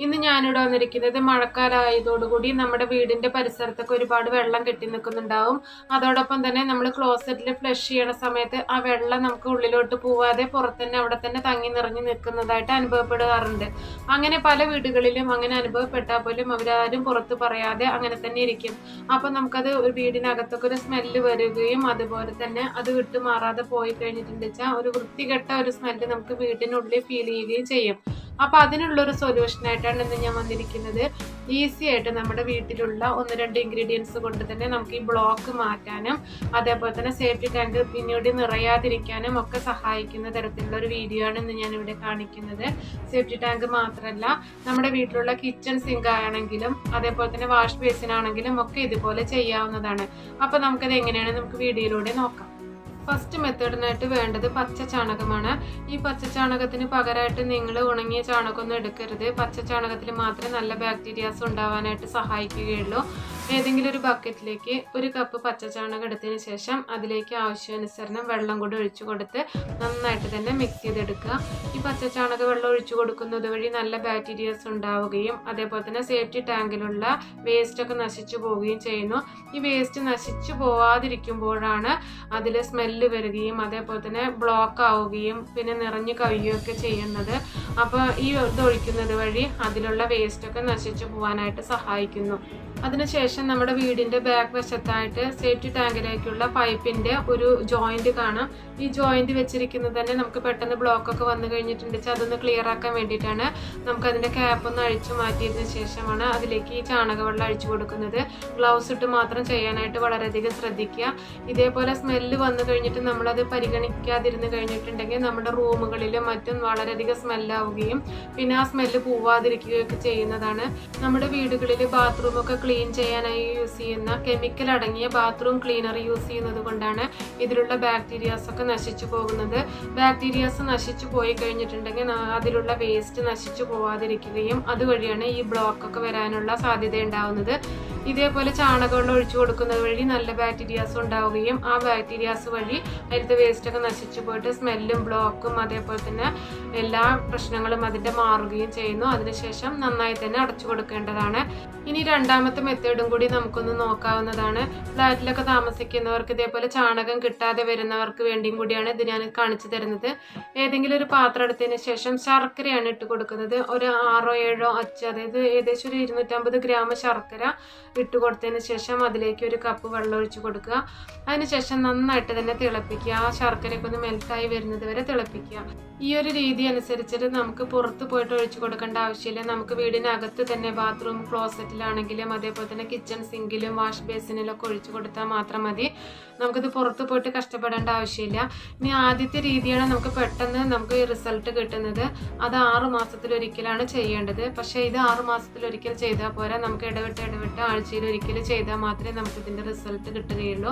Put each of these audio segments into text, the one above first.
ഇന്ന് ഞാനിവിടെ വന്നിരിക്കുന്നത് മഴക്കാലമായതോടുകൂടി നമ്മുടെ വീടിന്റെ പരിസരത്തൊക്കെ ഒരുപാട് വെള്ളം കെട്ടി നിൽക്കുന്നുണ്ടാവും. അതോടൊപ്പം തന്നെ നമ്മൾ ക്ലോസറ്റിൽ ഫ്ലഷ് ചെയ്യണ സമയത്ത് ആ വെള്ളം നമുക്ക് ഉള്ളിലോട്ട് പോവാതെ പുറത്തന്നെ അവിടെ തന്നെ തങ്ങി നിറഞ്ഞു നിൽക്കുന്നതായിട്ട് അനുഭവപ്പെടാറുണ്ട്. അങ്ങനെ പല വീടുകളിലും അങ്ങനെ അനുഭവപ്പെട്ടാൽ പോലും അവരാരും പുറത്ത് പറയാതെ അങ്ങനെ തന്നെ ഇരിക്കും. അപ്പൊ നമുക്കത് ഒരു വീടിനകത്തൊക്കെ ഒരു സ്മെല്ല് വരികയും അതുപോലെ തന്നെ അത് വിട്ടു മാറാതെ പോയി കഴിഞ്ഞിട്ടുണ്ട് വെച്ചാൽ ഒരു വൃത്തികെട്ട ഒരു സ്മെല്ല് നമുക്ക് വീടിനുള്ളിൽ ഫീൽ ചെയ്യുകയും ചെയ്യും. അപ്പൊ അതിനുള്ളൊരു സൊല്യൂഷൻ ആയിട്ടാണ് ഇന്ന് ഞാൻ വന്നിരിക്കുന്നത് ഈസി ആയിട്ട് നമ്മുടെ വീട്ടിലുള്ള ഒന്ന് രണ്ട് ഇൻഗ്രീഡിയൻസ് കൊണ്ട് തന്നെ നമുക്ക് ഈ ബ്ലോക്ക് മാറ്റാനും അതേപോലെ തന്നെ സേഫ്റ്റി ടാങ്ക് പിന്നീട് നിറയാതിരിക്കാനും ഒക്കെ സഹായിക്കുന്ന തരത്തിലുള്ള ഒരു വീഡിയോ ആണ് ഇന്ന് ഞാൻ ഇവിടെ കാണിക്കുന്നത്. സേഫ്റ്റി ടാങ്ക് മാത്രമല്ല നമ്മുടെ വീട്ടിലുള്ള കിച്ചൺ സിങ്ക് ആണെങ്കിലും അതേപോലെ തന്നെ വാഷ് ബേസിൻ ആണെങ്കിലും ഒക്കെ ഇതുപോലെ ചെയ്യാവുന്നതാണ്. അപ്പൊ നമുക്കത് എങ്ങനെയാണ് നമുക്ക് വീഡിയോയിലൂടെ നോക്കാം. ഫസ്റ്റ് മെത്തേഡിനായിട്ട് വേണ്ടത് പച്ച ചാണകമാണ്. ഈ പച്ച ചാണകത്തിന് പകരമായിട്ട് നിങ്ങൾ ഉണങ്ങിയ ചാണകമൊന്നും എടുക്കരുത്. പച്ച ചാണകത്തിൽ മാത്രമേ നല്ല ബാക്ടീരിയാസ് ഉണ്ടാവാനായിട്ട് സഹായിക്കുകയുള്ളൂ. ഏതെങ്കിലും ഒരു ബക്കറ്റിലേക്ക് ഒരു കപ്പ് പച്ച ചാണകം എടുത്തതിന് ശേഷം അതിലേക്ക് ആവശ്യാനുസരണം വെള്ളം കൂടി ഒഴിച്ചു കൊടുത്ത് നന്നായിട്ട് തന്നെ മിക്സ് ചെയ്തെടുക്കുക. ഈ പച്ചചാണക വെള്ളം ഒഴിച്ചു കൊടുക്കുന്നത് വഴി നല്ല ബാക്ടീരിയസ് ഉണ്ടാവുകയും അതേപോലെ തന്നെ സേഫ്റ്റി ടാങ്കിലുള്ള വേസ്റ്റൊക്കെ നശിച്ചു പോവുകയും ചെയ്യുന്നു. ഈ വേസ്റ്റ് നശിച്ചു പോവാതിരിക്കുമ്പോഴാണ് അതിൽ സ്മെല്ല് വരികയും അതേപോലെ തന്നെ ബ്ലോക്ക് ആവുകയും പിന്നെ നിറഞ്ഞു കവിയുകയൊക്കെ ചെയ്യുന്നത്. അപ്പോൾ ഈ ഇത് ഒഴിക്കുന്നത് വഴി അതിലുള്ള വേസ്റ്റൊക്കെ നശിച്ചു പോകാനായിട്ട് സഹായിക്കുന്നു. അതിനുശേഷം നമ്മുടെ വീടിന്റെ ബാക്ക് വശത്തായിട്ട് സേഫ്റ്റി ടാങ്കിലേക്കുള്ള പൈപ്പിന്റെ ഒരു ജോയിന്റ് കാണാം. ഈ ജോയിന്റ് വെച്ചിരിക്കുന്നത് തന്നെ നമുക്ക് പെട്ടെന്ന് ബ്ലോക്കൊക്കെ വന്നു കഴിഞ്ഞിട്ടുണ്ടെങ്കിൽ അതൊന്ന് ക്ലിയർ ആക്കാൻ വേണ്ടിയിട്ടാണ് നമുക്ക് അതിന്റെ ക്യാപ്പ് ഒന്ന് അഴിച്ചു മാറ്റിയതിന് ശേഷമാണ് അതിലേക്ക് ഈ ചാണകവെള്ളം അഴിച്ചു കൊടുക്കുന്നത്. ഗ്ലൗസ് ഇട്ട് മാത്രം ചെയ്യാനായിട്ട് വളരെയധികം ശ്രദ്ധിക്കുക. ഇതേപോലെ സ്മെല്ല് വന്നു കഴിഞ്ഞിട്ട് നമ്മളത് പരിഗണിക്കാതിരുന്ന് കഴിഞ്ഞിട്ടുണ്ടെങ്കിൽ നമ്മുടെ റൂമുകളിലും മറ്റും വളരെയധികം സ്മെല്ലാവുകയും പിന്നെ ആ സ്മെല്ല് പോവാതിരിക്കുകയൊക്കെ ചെയ്യുന്നതാണ്. നമ്മുടെ വീടുകളിൽ ബാത്റൂം ഒക്കെ ക്ലീൻ ചെയ്യാനായി യൂസ് ചെയ്യുന്ന കെമിക്കൽ അടങ്ങിയ ബാത്റൂം ക്ലീനർ യൂസ് ചെയ്യുന്നത് കൊണ്ടാണ് ഇതിലുള്ള ബാക്ടീരിയാസ് ഒക്കെ നശിച്ചു പോകുന്നത്. ബാക്ടീരിയാസ് നശിച്ചു പോയി കഴിഞ്ഞിട്ടുണ്ടെങ്കിൽ അതിലുള്ള വേസ്റ്റ് നശിച്ചു പോവാതിരിക്കുകയും അതുവഴിയാണ് ഈ ബ്ലോക്ക് ഒക്കെ വരാനുള്ള സാധ്യത ഉണ്ടാവുന്നത്. ഇതേപോലെ ചാണകവെള്ളം ഒഴിച്ചു കൊടുക്കുന്നത് വഴി നല്ല ബാക്ടീരിയാസ് ഉണ്ടാവുകയും ആ ബാക്ടീരിയാസ് വഴി അതിലത്തെ വേസ്റ്റൊക്കെ നശിച്ചു പോയിട്ട് സ്മെല്ലും ബ്ലോക്കും അതേപോലെ തന്നെ എല്ലാ പ്രശ്നങ്ങളും അതിന്റെ മാറുകയും ചെയ്യുന്നു. അതിനുശേഷം നന്നായി തന്നെ അടച്ചു കൊടുക്കേണ്ടതാണ്. ഇനി രണ്ടാമത്തെ മെത്തേഡും കൂടി നമുക്കൊന്ന് നോക്കാവുന്നതാണ്. ഫ്ലാറ്റിലൊക്കെ താമസിക്കുന്നവർക്ക് ഇതേപോലെ ചാണകം കിട്ടാതെ വരുന്നവർക്ക് വേണ്ടിയും കൂടിയാണ് ഇത് ഞാൻ കാണിച്ചു തരുന്നത്. ഏതെങ്കിലും ഒരു പാത്രം എടുത്തതിന് ശേഷം ശർക്കരയാണ് ഇട്ട് കൊടുക്കുന്നത്. ഒരു ആറോ ഏഴോ അച്ച് അതായത് ഏകദേശം ഒരു ഇരുന്നൂറ്റമ്പത് ഗ്രാം ശർക്കര ഇട്ട് കൊടുത്തതിന് ശേഷം അതിലേക്ക് ഒരു കപ്പ് വെള്ളം ഒഴിച്ച് കൊടുക്കുക. അതിനുശേഷം നന്നായിട്ട് തന്നെ തിളപ്പിക്കുക. ആ ശർക്കരയൊക്കെ ഒന്ന് മെൽറ്റായി വരുന്നത് വരെ തിളപ്പിക്കുക. ഈ ഒരു രീതി അനുസരിച്ചിട്ട് നമുക്ക് പുറത്ത് പോയിട്ട് ഒഴിച്ചു കൊടുക്കേണ്ട ആവശ്യമില്ല. നമുക്ക് വീടിനകത്ത് തന്നെ ബാത്റൂം ക്ലോസറ്റിലാണെങ്കിലും അതേപോലെ തന്നെ കിച്ചൺ സിങ്കിലും വാഷ് ബേസിനിലൊക്കെ ഒഴിച്ചു കൊടുത്താൽ മാത്രം മതി. നമുക്കിത് പുറത്ത് പോയിട്ട് കഷ്ടപ്പെടേണ്ട ആവശ്യമില്ല. ഇനി ആദ്യത്തെ രീതിയാണ് നമുക്ക് പെട്ടെന്ന് നമുക്ക് റിസൾട്ട് കിട്ടുന്നത്. അത് ആറ് മാസത്തിലൊരിക്കലാണ് ചെയ്യേണ്ടത്. പക്ഷേ ഇത് ആറ് മാസത്തിലൊരിക്കൽ ചെയ്താൽ പോരാ. നമുക്ക് ഇടവിട്ട് ഇടവിട്ട് ആഴ്ചയിൽ ഒരിക്കൽ ചെയ്താൽ മാത്രമേ നമുക്ക് ഇതിന്റെ റിസൾട്ട് കിട്ടുകയുള്ളൂ.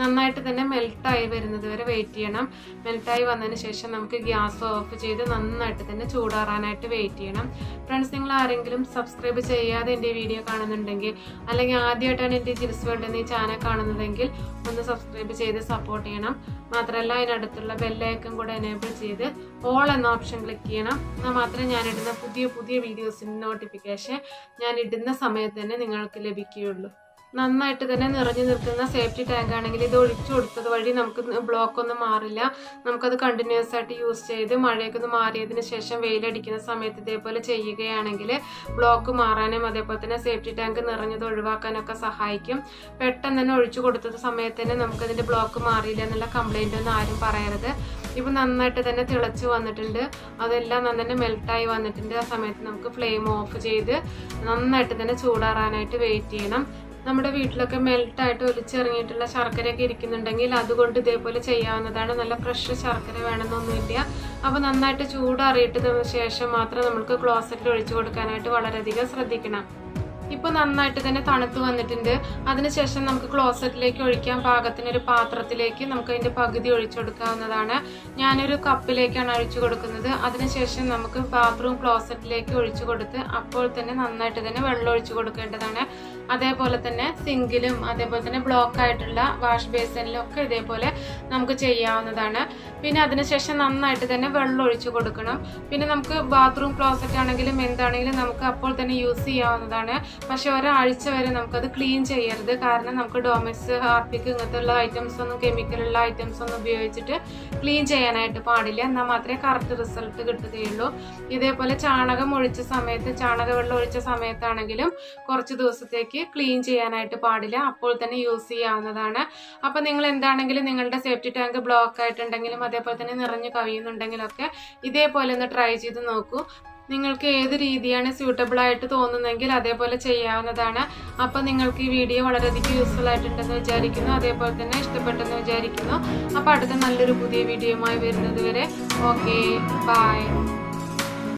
നന്നായിട്ട് തന്നെ മെൽട്ടായി വരുന്നത് വരെ വെയിറ്റ് ചെയ്യണം. മെൽട്ടായി വന്നതിന് ശേഷം നമുക്ക് ഗ്യാസ് ഓഫ് ചെയ്ത് നന്നായിട്ട് തന്നെ ചൂടാറാനായിട്ട് വെയിറ്റ് ചെയ്യണം. ഫ്രണ്ട്സ് നിങ്ങൾ ആരെങ്കിലും സബ്സ്ക്രൈബ് ചെയ്യാതെ എന്റെ വീഡിയോ കാണുന്നുണ്ടെങ്കിൽ അല്ലെങ്കിൽ ആദ്യമായിട്ടാണ് എന്റെ ജിൽസ് വേൾഡ് എന്നീ ചാനൽ കാണുന്നതെങ്കിൽ ഒന്ന് സബ്സ്ക്രൈബ് ചെയ്ത് സപ്പോർട്ട് ചെയ്യണം. മാത്രമല്ല അതിനടുത്തുള്ള ബെല്ലൈക്കൺ കൂടെ എനേബിൾ ചെയ്ത് ഓൾ എന്ന ഓപ്ഷൻ ക്ലിക്ക് ചെയ്യണം. എന്നാൽ മാത്രമേ ഞാനിടുന്ന പുതിയ പുതിയ വീഡിയോസിന്റെ നോട്ടിഫിക്കേഷൻ ഞാൻ ഇടുന്ന സമയത്ത് തന്നെ നിങ്ങൾക്ക് ലഭിക്കുകയുള്ളൂ നന്നായിട്ട് തന്നെ നിറഞ്ഞു നിൽക്കുന്ന സേഫ്റ്റി ടാങ്ക് ആണെങ്കിൽ ഇത് ഒഴിച്ചു കൊടുത്തത് വഴി നമുക്ക് ബ്ലോക്ക് ഒന്നും മാറില്ല. നമുക്കത് കണ്ടിന്യൂസ് ആയിട്ട് യൂസ് ചെയ്ത് മഴയൊക്കെ ഒന്ന് മാറിയതിന് ശേഷം വെയിലടിക്കുന്ന സമയത്ത് ഇതേപോലെ ചെയ്യുകയാണെങ്കിൽ ബ്ലോക്ക് മാറാനും അതേപോലെ തന്നെ സേഫ്റ്റി ടാങ്ക് നിറഞ്ഞത് ഒഴിവാക്കാനൊക്കെ സഹായിക്കും. പെട്ടെന്ന് തന്നെ ഒഴിച്ചു കൊടുത്ത സമയത്ത് തന്നെ നമുക്കതിന്റെ ബ്ലോക്ക് മാറിയില്ല എന്നുള്ള കംപ്ലൈന്റ് ഒന്നും ആരും പറയരുത്. ഇപ്പം നന്നായിട്ട് തന്നെ തിളച്ച് വന്നിട്ടുണ്ട്. അതെല്ലാം നന്നായിട്ട് മെൽട്ടായി വന്നിട്ടുണ്ട്. ആ സമയത്ത് നമുക്ക് ഫ്ലെയിം ഓഫ് ചെയ്ത് നന്നായിട്ട് തന്നെ ചൂടാറാനായിട്ട് വെയിറ്റ് ചെയ്യണം. നമ്മുടെ വീട്ടിലൊക്കെ മെൽട്ടായിട്ട് ഒലിച്ചിറങ്ങിയിട്ടുള്ള ശർക്കരയൊക്കെ ഇരിക്കുന്നുണ്ടെങ്കിൽ അതുകൊണ്ട് ഇതേപോലെ ചെയ്യാവുന്നതാണ്. നല്ല ഫ്രഷ് ശർക്കര വേണമെന്നൊന്നുമില്ല. അപ്പോൾ നന്നായിട്ട് ചൂടാറിയിട്ട് ശേഷം മാത്രം നമുക്ക് ക്ലോസറ്റിൽ ഒഴിച്ചു കൊടുക്കാനായിട്ട് വളരെയധികം ശ്രദ്ധിക്കണം. ഇപ്പൊ നന്നായിട്ട് തന്നെ തണുത്ത് വന്നിട്ടുണ്ട്. അതിനുശേഷം നമുക്ക് ക്ലോസറ്റിലേക്ക് ഒഴിക്കാൻ പാകത്തിന് ഒരു പാത്രത്തിലേക്ക് നമുക്ക് അതിന്റെ പകുതി ഒഴിച്ചെടുക്കാവുന്നതാണ് ഞാനൊരു കപ്പിലേക്കാണ് ഒഴിച്ചു കൊടുക്കുന്നത്. അതിനുശേഷം നമുക്ക് ബാത്റൂം ക്ലോസറ്റിലേക്ക് ഒഴിച്ചു കൊടുത്ത് അപ്പോൾ തന്നെ നന്നായിട്ട് തന്നെ വെള്ളം ഒഴിച്ചു കൊടുക്കേണ്ടതാണ്. അതേപോലെ തന്നെ സിങ്കിലും അതേപോലെ തന്നെ ബ്ലോക്ക് ആയിട്ടുള്ള വാഷ് ബേസിനിലും ഒക്കെ ഇതേപോലെ നമുക്ക് ചെയ്യാവുന്നതാണ്. പിന്നെ അതിനുശേഷം നന്നായിട്ട് തന്നെ വെള്ളം ഒഴിച്ചു കൊടുക്കണം. പിന്നെ നമുക്ക് ബാത്റൂം ക്ലോസറ്റ് ആണെങ്കിലും എന്താണെങ്കിലും നമുക്ക് അപ്പോൾ തന്നെ യൂസ് ചെയ്യാവുന്നതാണ്. പക്ഷെ ഒരാഴ്ച വരെ നമുക്കത് ക്ലീൻ ചെയ്യരുത്. കാരണം നമുക്ക് ഡോമിക്സ് ഹാർപ്പിക്ക് ഇങ്ങനത്തെ ഉള്ള ഐറ്റംസ് ഒന്നും കെമിക്കലുള്ള ഐറ്റംസ് ഒന്നും ഉപയോഗിച്ചിട്ട് ക്ലീൻ ചെയ്യാനായിട്ട് പാടില്ല. എന്നാൽ മാത്രമേ കറക്റ്റ് റിസൾട്ട് കിട്ടുകയുള്ളൂ. ഇതേപോലെ ചാണകം ഒഴിച്ച സമയത്ത് ചാണക വെള്ളം ഒഴിച്ച സമയത്താണെങ്കിലും കുറച്ച് ദിവസത്തേക്ക് ക്ലീൻ ചെയ്യാനായിട്ട് പാടില്ല. അപ്പോൾ തന്നെ യൂസ് ചെയ്യാവുന്നതാണ്. അപ്പം നിങ്ങൾ എന്താണെങ്കിലും നിങ്ങളുടെ സേഫ്റ്റി ടാങ്ക് ബ്ലോക്ക് ആയിട്ടുണ്ടെങ്കിലും അതേപോലെ തന്നെ നിറഞ്ഞു കവിയുന്നുണ്ടെങ്കിലൊക്കെ ഇതേപോലെ ഒന്ന് ട്രൈ ചെയ്ത് നോക്കൂ. നിങ്ങൾക്ക് ഏത് രീതിയാണ് സ്യൂട്ടബിൾ ആയിട്ട് തോന്നുന്നെങ്കിൽ അതേപോലെ ചെയ്യാവുന്നതാണ്. അപ്പോൾ നിങ്ങൾക്ക് ഈ വീഡിയോ വളരെയധികം യൂസ്ഫുൾ ആയിട്ടുണ്ടെന്ന് വിചാരിക്കുന്നു. അതേപോലെ തന്നെ ഇഷ്ടപ്പെട്ടെന്ന് വിചാരിക്കുന്നു. അപ്പോൾ അടുത്ത നല്ലൊരു പുതിയ വീഡിയോയുമായി വരുന്നത് വരെ. Okay bye